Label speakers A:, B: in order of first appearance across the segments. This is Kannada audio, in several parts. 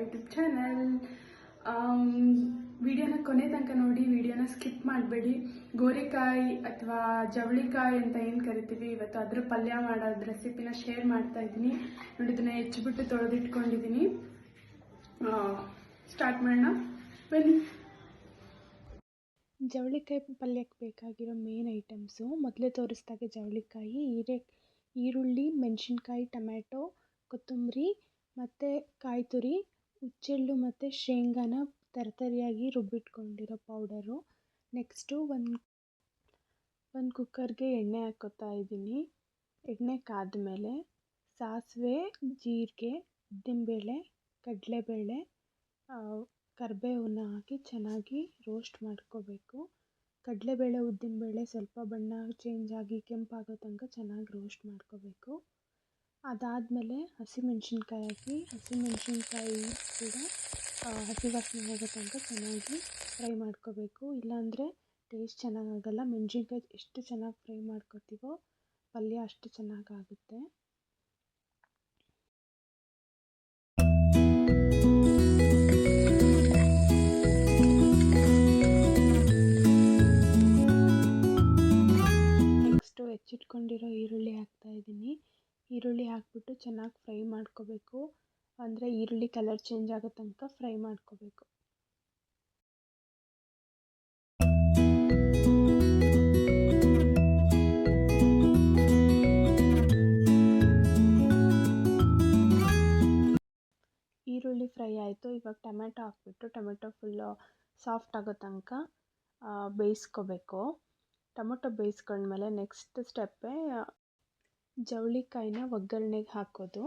A: ಯೂಟ್ಯೂಬ್ ಚಾನಲ್ ವಿಡಿಯೋನ ಕೊನೆ ತನಕ ನೋಡಿ ವಿಡಿಯೋನ ಸ್ಕಿಪ್ ಮಾಡಬೇಡಿ. ಗೋರಿಕಾಯಿ ಅಥವಾ ಜವಳಿಕಾಯಿ ಅಂತ ಏನು ಕರಿತೀವಿ, ಇವತ್ತು ಅದ್ರ ಪಲ್ಯ ಮಾಡೋದು ರೆಸಿಪಿನ ಶೇರ್ ಮಾಡ್ತಾ ಇದ್ದೀನಿ. ನೋಡಿ, ಇದನ್ನ ಹೆಚ್ಚಿಬಿಟ್ಟು ತೊಳೆದಿಟ್ಕೊಂಡಿದ್ದೀನಿ ಸ್ಟಾರ್ಟ್ ಮಾಡೋಣ. ಬನ್ನಿ.
B: ಜವಳಿಕಾಯಿ ಪಲ್ಯಕ್ಕೆ ಬೇಕಾಗಿರೋ ಮೇನ್ ಐಟಮ್ಸು ಮೊದಲೇ ತೋರಿಸ್ದಾಗೆ ಜವಳಿಕಾಯಿ, ಹೀರೆ, ಈರುಳ್ಳಿ, ಮೆಣಸಿನ್ಕಾಯಿ, ಟೊಮ್ಯಾಟೊ, ಕೊತ್ತಂಬರಿ ಮತ್ತು ಕಾಯಿ ತುರಿ ಹುಚ್ಚೆಳ್ಳು ಮತ್ತು ಶೇಂಗಾನ ತರ್ತರಿಯಾಗಿ ರುಬ್ಬಿಟ್ಕೊಂಡಿರೋ ಪೌಡರು. ನೆಕ್ಸ್ಟು ಒಂದು ಒಂದು ಕುಕ್ಕರ್ಗೆ ಎಣ್ಣೆ ಹಾಕ್ಕೋತಾ ಇದ್ದೀನಿ. ಎಣ್ಣೆ ಕಾದ್ಮೇಲೆ ಸಾಸಿವೆ, ಜೀರಿಗೆ ಉದ್ದಿನಬೇಳೆ ಕಡಲೆಬೇಳೆ ಕರಿಬೇವನ್ನ ಹಾಕಿ ಚೆನ್ನಾಗಿ ರೋಸ್ಟ್ ಮಾಡ್ಕೋಬೇಕು. ಕಡಲೆಬೇಳೆ, ಉದ್ದಿನಬೇಳೆ ಸ್ವಲ್ಪ ಬಣ್ಣ ಚೇಂಜ್ ಆಗಿ ಕೆಂಪಾಗೋ ತನಕ ಚೆನ್ನಾಗಿ ರೋಸ್ಟ್ ಮಾಡ್ಕೋಬೇಕು. ಅದಾದಮೇಲೆ ಹಸಿಮೆಣ್ಸಿನ್ಕಾಯಿ ಹಾಕಿ ಹಸಿಮೆಣ್ಸಿನ್ಕಾಯಿ ಕೂಡ ಹಸಿ ವಾಸನೆ ಹೋಗೋ ತನಕ ಚೆನ್ನಾಗಿ ಫ್ರೈ ಮಾಡ್ಕೋಬೇಕು. ಇಲ್ಲಾಂದರೆ ಟೇಸ್ಟ್ ಚೆನ್ನಾಗಾಗಲ್ಲ ಮೆಣಸಿನ್ಕಾಯಿ ಎಷ್ಟು ಚೆನ್ನಾಗಿ ಫ್ರೈ ಮಾಡ್ಕೋತೀವೋ ಪಲ್ಯ ಅಷ್ಟು ಚೆನ್ನಾಗಾಗುತ್ತೆ ಈರುಳ್ಳಿ ಹಾಕ್ಬಿಟ್ಟು ಚೆನ್ನಾಗಿ ಫ್ರೈ ಮಾಡ್ಕೋಬೇಕು. ಅಂದರೆ ಈರುಳ್ಳಿ ಕಲರ್ ಚೇಂಜ್ ಆಗೋ ತನಕ ಫ್ರೈ ಮಾಡ್ಕೋಬೇಕು. ಈರುಳ್ಳಿ ಫ್ರೈ ಆಯಿತು. ಇವಾಗ ಟೊಮೆಟೊ ಹಾಕ್ಬಿಟ್ಟು ಟೊಮೆಟೊ ಫುಲ್ಲು ಸಾಫ್ಟ್ ಆಗೋ ತನಕ ಬೇಯಿಸ್ಕೋಬೇಕು. ಟೊಮೆಟೊ ಬೇಯಿಸ್ಕೊಂಡ್ಮೇಲೆ ನೆಕ್ಸ್ಟ್ ಸ್ಟೆಪ್ಪೇ ಜವಳಿಕಾಯಿನ ಒಗ್ಗರಣೆಗೆ ಹಾಕೋದು.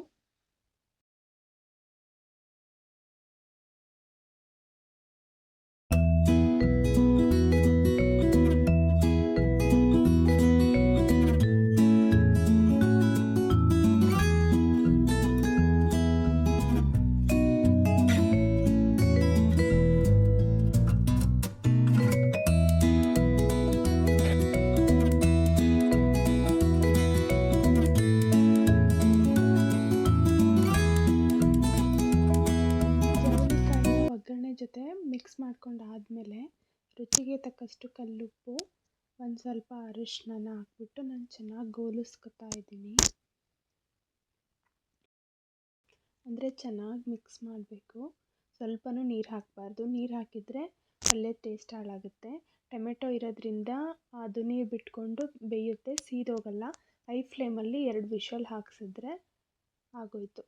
B: ಜೊತೆ ಮಿಕ್ಸ್ ಮಾಡ್ಕೊಂಡು ಆದಮೇಲೆ ರುಚಿಗೆ ತಕ್ಕಷ್ಟು ಕಲ್ಲುಪ್ಪು, ಒಂದು ಸ್ವಲ್ಪ ಅರಿಶಿನ ಹಾಕ್ಬಿಟ್ಟು ನಾನು ಚೆನ್ನಾಗಿ ಗೋಲಿಸ್ಕೊತಾ ಇದ್ದೀನಿ. ಅಂದರೆ ಚೆನ್ನಾಗಿ ಮಿಕ್ಸ್ ಮಾಡಬೇಕು. ಸ್ವಲ್ಪನೂ ನೀರು ಹಾಕಬಾರ್ದು. ನೀರು ಹಾಕಿದರೆ ಪಲ್ಯ ಟೇಸ್ಟ್ ಹಾಳಾಗುತ್ತೆ. ಟೊಮೆಟೊ ಇರೋದ್ರಿಂದ ಅದು ನೀರು ಬಿಟ್ಕೊಂಡು ಬೇಯುತ್ತೆ, ಸೀದೋಗಲ್ಲ. ಐ ಫ್ಲೇಮಲ್ಲಿ ಎರಡು ವಿಶಲ್ ಹಾಕ್ಸಿದ್ರೆ ಆಗೋಯ್ತು.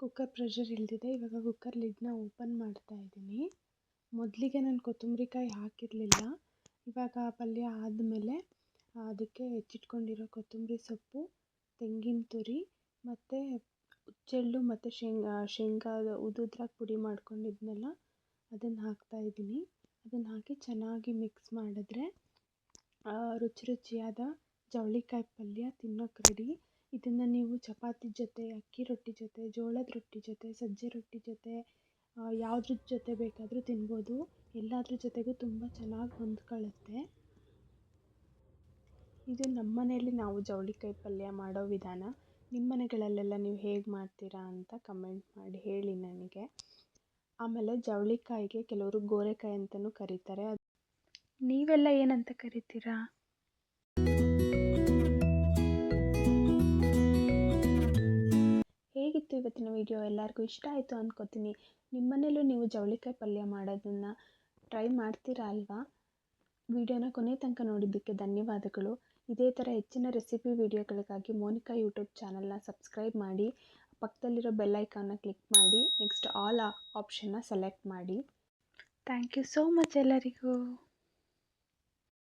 B: ಕುಕ್ಕರ್ ಪ್ರೆಷರ್ ಇಲ್ದಿದೆ, ಇವಾಗ ಕುಕ್ಕರ್ ಲಿಡ್ನ ಓಪನ್ ಮಾಡ್ತಾ ಇದ್ದೀನಿ. ಮೊದಲಿಗೆ ನಾನು ಕೊತ್ತಂಬರಿ ಕಾಯಿ ಹಾಕಿರಲಿಲ್ಲ. ಇವಾಗ ಪಲ್ಯ ಆದಮೇಲೆ ಅದಕ್ಕೆ ಹೆಚ್ಚಿಟ್ಕೊಂಡಿರೋ ಕೊತ್ತಂಬರಿ ಸೊಪ್ಪು, ತೆಂಗಿನ ತುರಿ ಮತ್ತು ಚೆಳ್ಳು ಮತ್ತು ಶೇಂಗಾ ಶೇಂಗಾದ ಉದುದ್ರಾಗಿ ಪುಡಿ ಮಾಡ್ಕೊಂಡಿದ್ನಲ್ಲ, ಅದನ್ನು ಹಾಕ್ತಾ ಇದ್ದೀನಿ. ಅದನ್ನು ಹಾಕಿ ಚೆನ್ನಾಗಿ ಮಿಕ್ಸ್ ಮಾಡಿದ್ರೆ ರುಚಿ ರುಚಿಯಾದ ಜವಳಿಕಾಯಿ ಪಲ್ಯ ತಿನ್ನೋಕೆ ರೆಡಿ ಇದನ್ನು ನೀವು ಚಪಾತಿ ಜೊತೆ, ಅಕ್ಕಿ ರೊಟ್ಟಿ ಜೊತೆ, ಜೋಳದ ರೊಟ್ಟಿ ಜೊತೆ, ಸಜ್ಜೆ ರೊಟ್ಟಿ ಜೊತೆ ಯಾವುದ್ರ ಜೊತೆ ಬೇಕಾದರೂ ತಿನ್ಬೋದು. ಎಲ್ಲದ್ರ ಜೊತೆಗೂ ತುಂಬ ಚೆನ್ನಾಗಿ ಹೊಂದ್ಕೊಳ್ಳುತ್ತೆ ಇದು ನಮ್ಮ ಮನೆಯಲ್ಲಿ ನಾವು ಜವಳಿಕಾಯಿ ಪಲ್ಯ ಮಾಡೋ ವಿಧಾನ. ನಿಮ್ಮ ಮನೆಗಳಲ್ಲೆಲ್ಲ ನೀವು ಹೇಗೆ ಮಾಡ್ತೀರಾ ಅಂತ ಕಮೆಂಟ್ ಮಾಡಿ ಹೇಳಿ ನನಗೆ. ಆಮೇಲೆ ಜವಳಿಕಾಯಿಗೆ ಕೆಲವರು ಗೋರೆಕಾಯಿ ಅಂತಲೂ ಕರೀತಾರೆ. ನೀವೆಲ್ಲ ಏನಂತ ಕರಿತೀರಾ? ಇವತ್ತಿನ ವಿಡಿಯೋ ಎಲ್ಲರಿಗೂ ಇಷ್ಟ ಆಯಿತು ಅಂದ್ಕೋತೀನಿ ನಿಮ್ಮನೇಲೂ ನೀವು ಜವಳಿಕಾಯಿ ಪಲ್ಯ ಮಾಡೋದನ್ನು ಟ್ರೈ ಮಾಡ್ತೀರಾ ಅಲ್ವಾ? ವಿಡಿಯೋನ ಕೊನೆ ತನಕ ನೋಡಿದ್ದಕ್ಕೆ ಧನ್ಯವಾದಗಳು. ಇದೇ ಥರ ಹೆಚ್ಚಿನ ರೆಸಿಪಿ ವಿಡಿಯೋಗಳಿಗಾಗಿ ಮೋನಿಕಾ ಯೂಟ್ಯೂಬ್ ಚಾನಲ್ನ ಸಬ್ಸ್ಕ್ರೈಬ್ ಮಾಡಿ, ಪಕ್ಕದಲ್ಲಿರೋ ಬೆಲ್ ಐಕಾನ್ನ ಕ್ಲಿಕ್ ಮಾಡಿ ನೆಕ್ಸ್ಟ್ ಆಲ್ ಆಪ್ಷನ್ನ ಸೆಲೆಕ್ಟ್ ಮಾಡಿ. ಥ್ಯಾಂಕ್ ಯು ಸೋ ಮಚ್ ಎಲ್ಲರಿಗೂ.